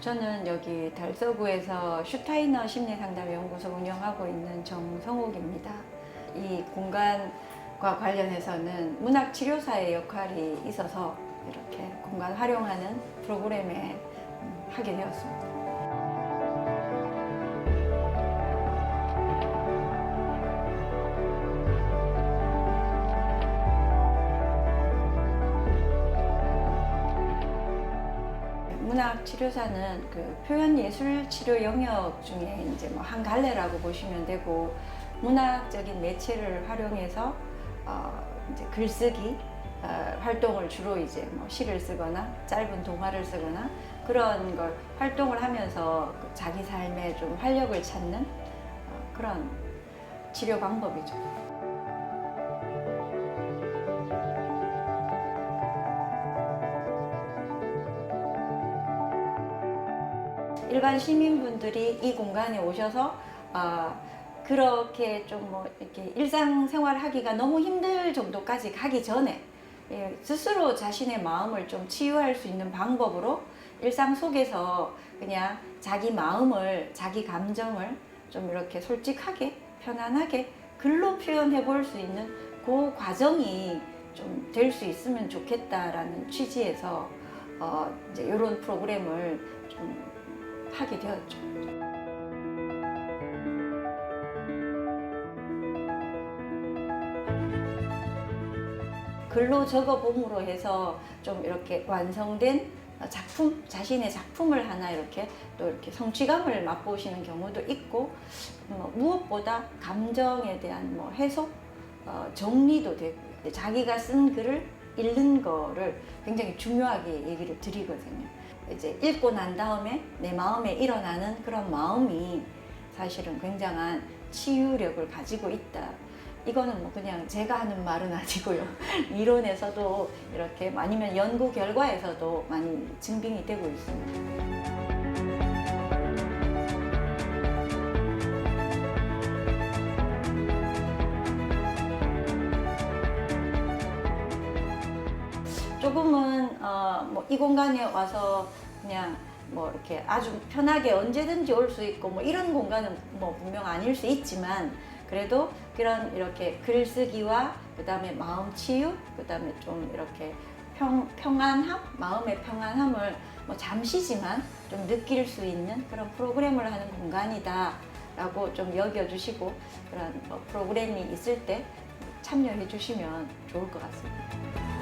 저는 여기 달서구에서 슈타이너 심리상담연구소 운영하고 있는 정성옥입니다. 이 공간과 관련해서는 문학치료사의 역할이 있어서 이렇게 공간 활용하는 프로그램에 음, 하게 되었습니다. 문학 치료사는 그 표현 예술 치료 영역 중에 이제 뭐 한 갈래라고 보시면 되고 문학적인 매체를 활용해서 어 이제 글쓰기 어 활동을 주로 이제 뭐 시를 쓰거나 짧은 동화를 쓰거나 그런 걸 활동을 하면서 그 자기 삶에 좀 활력을 찾는 어 그런 치료 방법이죠. 일반 시민분들이 이 공간에 오셔서 어, 그렇게 좀 뭐 이렇게 일상생활 하기가 너무 힘들 정도까지 가기 전에 예, 스스로 자신의 마음을 좀 치유할 수 있는 방법으로 일상 속에서 그냥 자기 마음을 자기 감정을 좀 이렇게 솔직하게 편안하게 글로 표현해 볼 수 있는 그 과정이 좀 될 수 있으면 좋겠다라는 취지에서 어, 이제 이런 프로그램을 좀 하게 되었죠. 글로 적어 봄으로 해서 좀 이렇게 완성된 작품, 자신의 작품을 하나 이렇게 또 이렇게 성취감을 맛보시는 경우도 있고 뭐 무엇보다 감정에 대한 뭐 해소, 어, 정리도 되고요. 자기가 쓴 글을 읽는 거를 굉장히 중요하게 얘기를 드리거든요. 이제 읽고 난 다음에 내 마음에 일어나는 그런 마음이 사실은 굉장한 치유력을 가지고 있다. 이거는 뭐 그냥 제가 하는 말은 아니고요. 이론에서도 이렇게 아니면 연구 결과에서도 많이 증빙이 되고 있습니다. 조금은 어, 뭐 이 공간에 와서 그냥 뭐 이렇게 아주 편하게 언제든지 올 수 있고 뭐 이런 공간은 뭐 분명 아닐 수 있지만 그래도 그런 이렇게 글쓰기와 그다음에 마음 치유 그다음에 좀 이렇게 평, 평안함 마음의 평안함을 뭐 잠시지만 좀 느낄 수 있는 그런 프로그램을 하는 공간이다라고 좀 여겨주시고 그런 뭐 프로그램이 있을 때 참여해 주시면 좋을 것 같습니다.